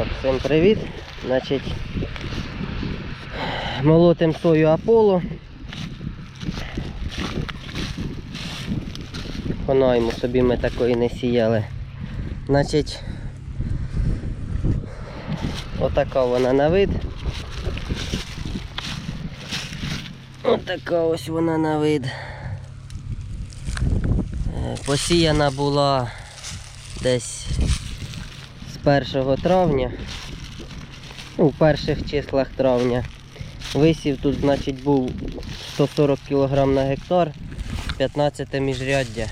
Так, всім привіт. Значить, молотим сою Аполло. Понайму собі ми такої не сіяли. Значить, отака вона на вид. Отака ось вона на вид. Е, Посіяна була десь 1 травня, в перших числах травня. Висів тут, значить, був 140 кг на гектар, 15 міжряддя.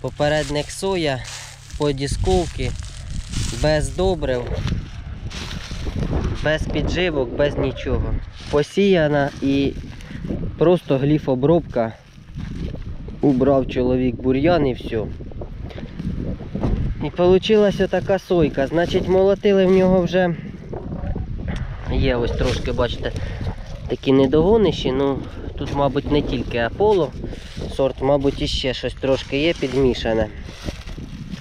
Попередник соя, по дісковки, без добрив, без підживок, без нічого. Посіяна і просто гліфобробка. Убрав чоловік бур'ян і все. І вийшла така сойка. Значить, молотили в нього вже. Є ось трошки, бачите, такі недогониші. Ну, тут, мабуть, не тільки Аполло сорт, мабуть, іще щось трошки є підмішане.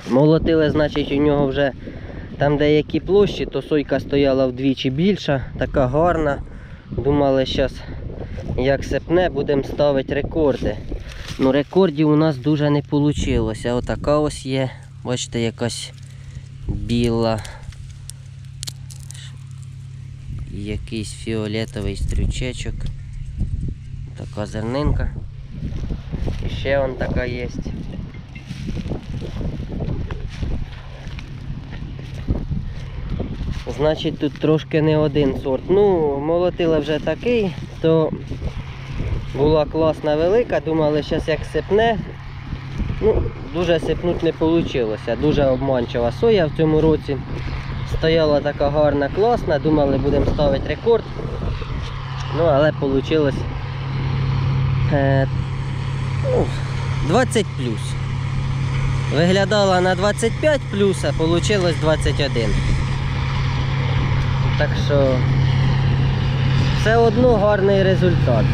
Молотили, значить, у нього вже там деякі площі, то сойка стояла вдвічі більша, така гарна. Думали, зараз як сипне, будемо ставити рекорди. Ну, рекордів у нас дуже не вийшло. Отака ось є. Бачите, якась біла. Якийсь фіолетовий стрючечок. Така зернинка. І ще вон така є. Значить тут трошки не один сорт. Ну, молотили вже такий, то була класна велика, думали, зараз як сипне. Ну, дуже сипнуть не вийшло. Дуже обманчива соя в цьому році. Стояла така гарна, класна, думали, будемо ставити рекорд. Ну, але вийшло е, ну, 20 плюс. Виглядала на 25 плюс, а вийшло 21. Так що все одно гарний результат.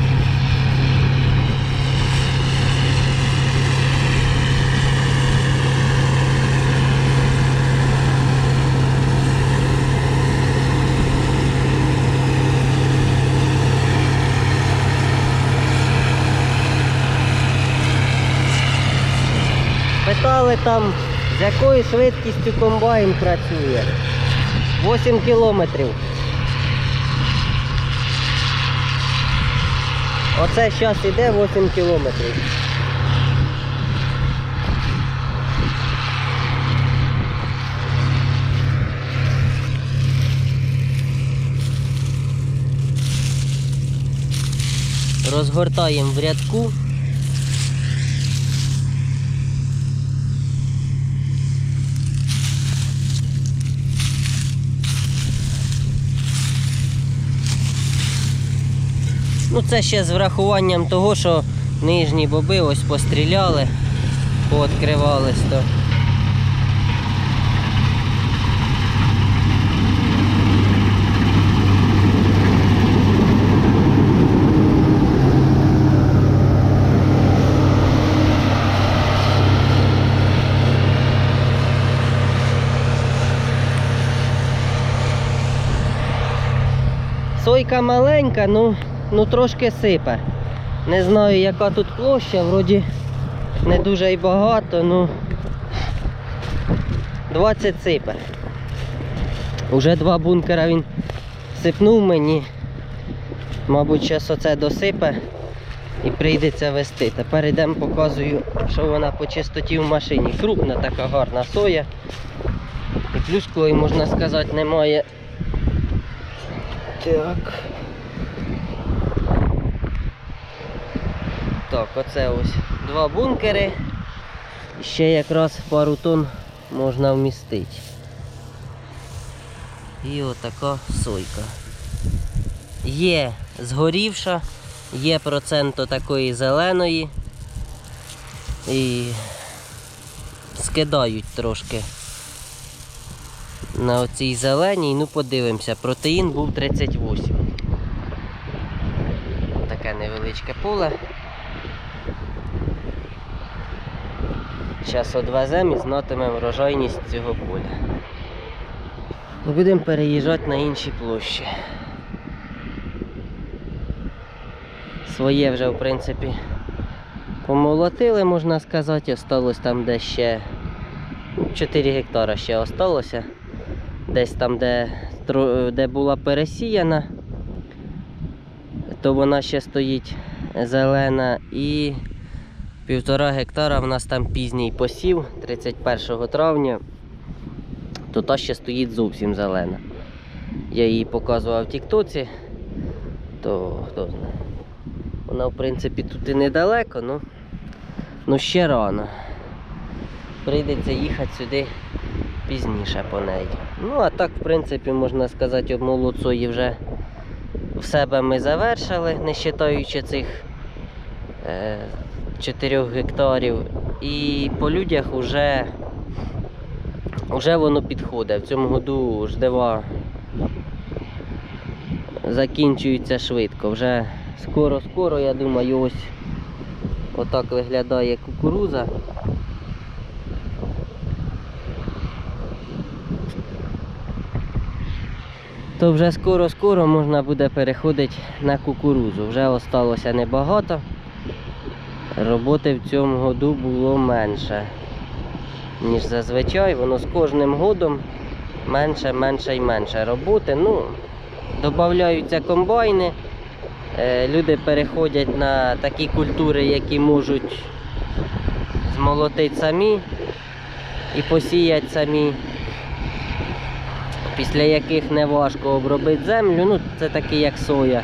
Питали там, з якою швидкістю комбайн працює. 8 кілометрів. Оце зараз іде 8 кілометрів. Розгортаємо в рядку. Ну це ще з врахуванням того, що нижні боби ось постріляли, пооткривались то. Сойка маленька, ну, ну трошки сипе. Не знаю, яка тут площа, вроді не дуже і багато, ну 20 сипе. Уже два бункера він сипнув мені. Мабуть, зараз оце досипе і прийдеться вести. Тепер йдемо, показую, що вона по чистоті в машині. Крупна така гарна соя. І плюс, можна сказати, немає. Так. Так, оце ось два бункери. Ще якраз пару тонн можна вмістити. І отака сойка. Є згорівша, є процент такої зеленої. І скидають трошки на оцій зеленій. Ну подивимося, протеїн був 38. Таке невеличке поле. Зараз одвеземо і знатимемо врожайність цього поля. Будемо переїжджати на інші площі. Своє вже, в принципі, помолотили, можна сказати. Осталось там, де ще 4 гектара ще осталося. Десь там, де, де була пересіяна, то вона ще стоїть зелена. І півтора гектара в нас там пізній посів 31 травня, то та ще стоїть зовсім зелена. Я її показував в Тіктоці, то хто знає. Вона, в принципі, тут і недалеко, ну, ну ще рано. Прийдеться їхати сюди пізніше по неї. Ну, а так, в принципі, можна сказати, обмолот сої вже в себе ми завершили, не вважаючи цих е, 4 гектарів. І по людях вже, вже воно підходить. В цьому году ждива закінчується швидко. Вже скоро-скоро, я думаю, ось отак виглядає кукуруза. То вже скоро-скоро можна буде переходити на кукурузу. Вже осталося небагато. Роботи в цьому году було менше, ніж зазвичай. Воно з кожним годом менше, менше і менше роботи. Ну, додаються комбайни. Е, Люди переходять на такі культури, які можуть змолотити самі і посіяти самі, після яких не важко обробити землю. Ну, це такі як соя.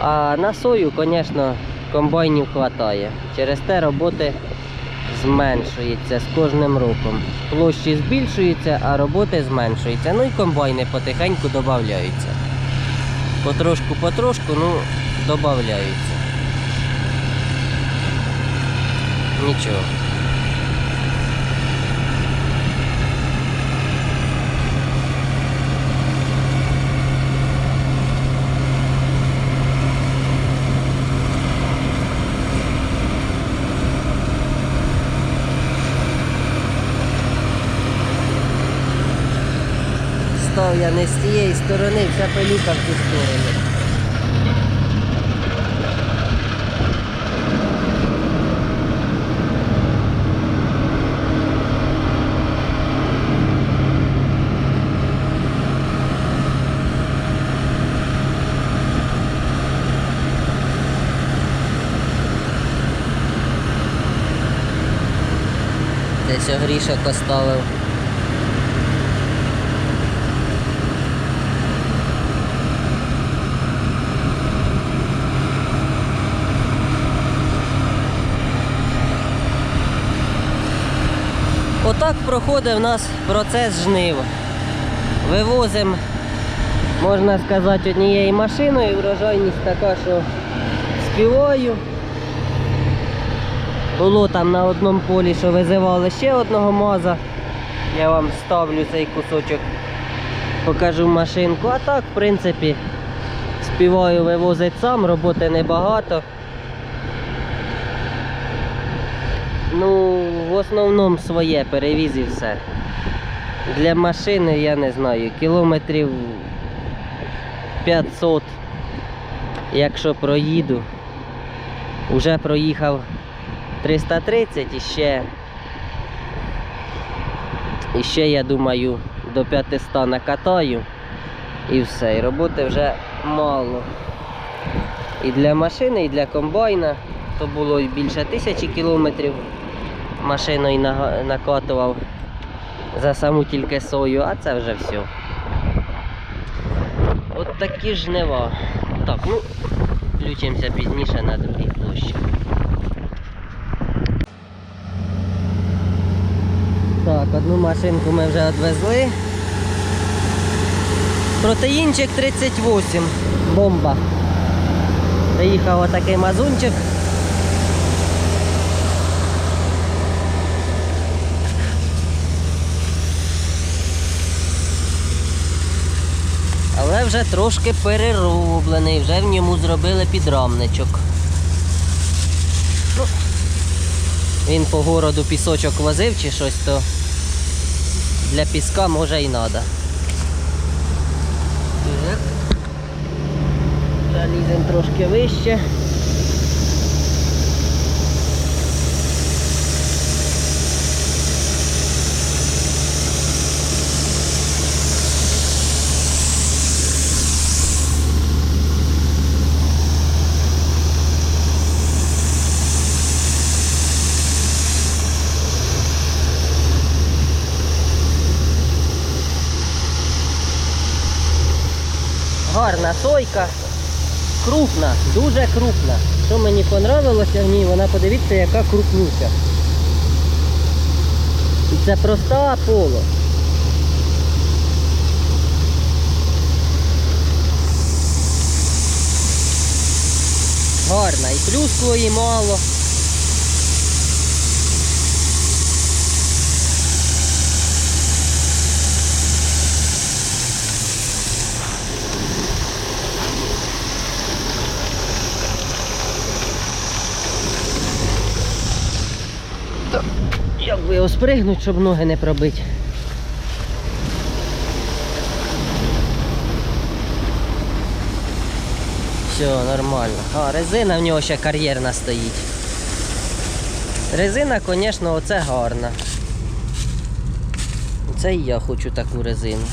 А на сою, звісно, комбайнів вистачає. Через те роботи зменшується з кожним роком. Площі збільшуються, а роботи зменшуються. Ну і комбайни потихеньку додаються. Потрошку-потрошку, ну, додаються. Нічого. Став я не з цієї сторони, вся пилюка в цю сторону. Десь огрішок оставив. Отак проходить в нас процес жнив. Вивозимо, можна сказати, однією машиною. Врожайність така, що співаю. Було там на одному полі, що визивали ще одного маза. Я вам ставлю цей кусочок, покажу машинку. А так, в принципі, співаю вивозить сам, роботи небагато. Ну, в основному своє перевіз і все. Для машини я не знаю, кілометрів 500, якщо проїду. Уже проїхав 330 і ще, і ще я думаю до 500 накатаю і все. І роботи вже мало. І для машини, і для комбайна. То було більше тисячі кілометрів машиною накатував за саму тільки сою, а це вже все. От такі жнива. Так, ну, включимося пізніше на другій площі. Так, одну машинку ми вже відвезли. Протеїнчик 38. Бомба. Приїхав отакий мазунчик. але вже трошки перероблений, вже в ньому зробили підрамничок. Він по городу пісочок возив чи щось, то для піска може і треба. Заліземо трошки вище. Гарна сойка. Крупна, дуже крупна. Що мені понравилося в ній, вона подивіться, яка крупнюча. І це проста поло. Гарна, і плюс плюсклої мало. Його спригнуть, щоб ноги не пробити. Все, нормально. А, резина в нього ще кар'єрна стоїть. Резина, звісно, оце гарна. Це і я хочу таку резину.